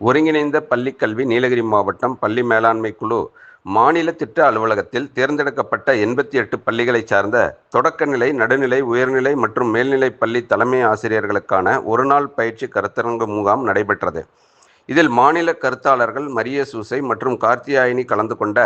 ஒருங்கிணைந்த பள்ளிக்கல்வி நீலகிரி மாவட்டம் பள்ளி மேலாண்மை குழு மாநில திட்ட அலுவலகத்தில் தேர்ந்தெடுக்கப்பட்ட எண்பத்தி எட்டு பள்ளிகளைச் சார்ந்த தொடக்கநிலை நடுநிலை உயர்நிலை மற்றும் மேல்நிலை பள்ளி தலைமை ஆசிரியர்களுக்கான ஒருநாள் பயிற்சி கருத்தரங்கு முகாம் நடைபெற்றது. இதில் மாநில கருத்தாளர்கள் மரிய சூசை மற்றும் கார்த்தியாயினி கலந்து கொண்ட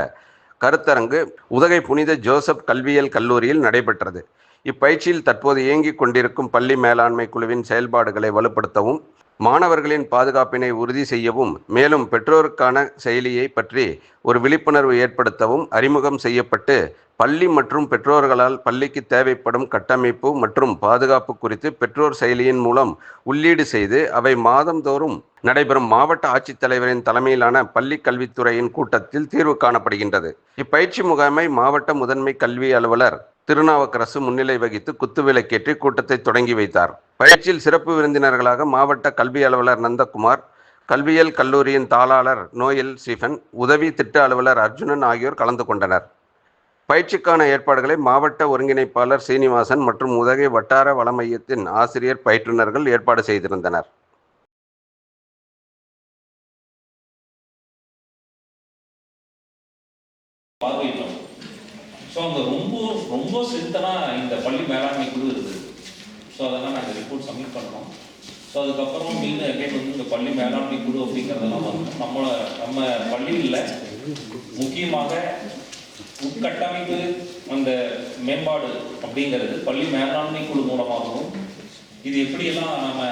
கருத்தரங்கு உதகை புனித ஜோசப் கல்வியியல் கல்லூரியில் நடைபெற்றது. இப்பயிற்சியில் தற்போது இயங்கிக் கொண்டிருக்கும் பள்ளி மேலாண்மை குழுவின் செயல்பாடுகளை வலுப்படுத்தவும் மாணவர்களின் பாதுகாப்பினை உறுதி செய்யவும் மேலும் பெற்றோருக்கான செயலியை பற்றி ஒரு விழிப்புணர்வு ஏற்படுத்தவும் அறிமுகம் செய்யப்பட்டு பள்ளி மற்றும் பெற்றோர்களால் பள்ளிக்கு தேவைப்படும் கட்டமைப்பு மற்றும் பாதுகாப்பு குறித்து பெற்றோர் செயலியின் மூலம் உள்ளீடு செய்து அவை மாதந்தோறும் நடைபெறும் மாவட்ட ஆட்சித்தலைவரின் தலைமையிலான பள்ளி கல்வித்துறையின் கூட்டத்தில் தீர்வு காணப்படுகின்றது. இப்பயிற்சி முகாமை மாவட்ட முதன்மை கல்வி அலுவலர் திருநாவுக்கரசு முன்னிலை வகித்து குத்துவிளக்கேற்றி கூட்டத்தை தொடங்கி வைத்தார். பயிற்சியில் சிறப்பு விருந்தினர்களாக மாவட்ட கல்வி அலுவலர் நந்தகுமார் கல்வியியல் கல்லூரியின் தாளாளர் நோயல் ஸ்டீஃபன் உதவி திட்ட அலுவலர் அர்ஜுனன் ஆகியோர் கலந்து கொண்டனர். பயிற்சிக்கான ஏற்பாடுகளை மாவட்ட ஒருங்கிணைப்பாளர் சீனிவாசன் மற்றும் உதகை வட்டார வள மையத்தின் ஆசிரியர் பயிற்றுனர்கள் ஏற்பாடு செய்திருந்தனர். பார்வையிட்டோம். ஸோ அங்கே ரொம்ப ரொம்ப சிந்தனா இந்த பள்ளி மேலாண்மை குழு இருக்குது. ஸோ அதெல்லாம் ரிப்போர்ட் சப்மிட் பண்ணுறோம் ஸோ அதுக்கப்புறம் மீன் அகைன் வந்து இந்த பள்ளி மேலாண்மை குழு அப்படிங்கிறதெல்லாம் வந்து நம்ம நம்ம பள்ளியில் முக்கியமாக உட்கட்டமைப்பு அந்த மேம்பாடு அப்படிங்கிறது பள்ளி மேலாண்மை குழு மூலமாகவும் இது எப்படியெல்லாம் நம்ம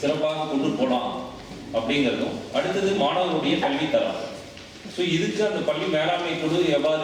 சிறப்பாக கொண்டு போகலாம் அப்படிங்கிறதும் அடுத்தது மாணவருடைய கல்வித்தரம். ஸோ இதுக்கு அந்த பள்ளி மேலாண்மை குழு எவ்வாறு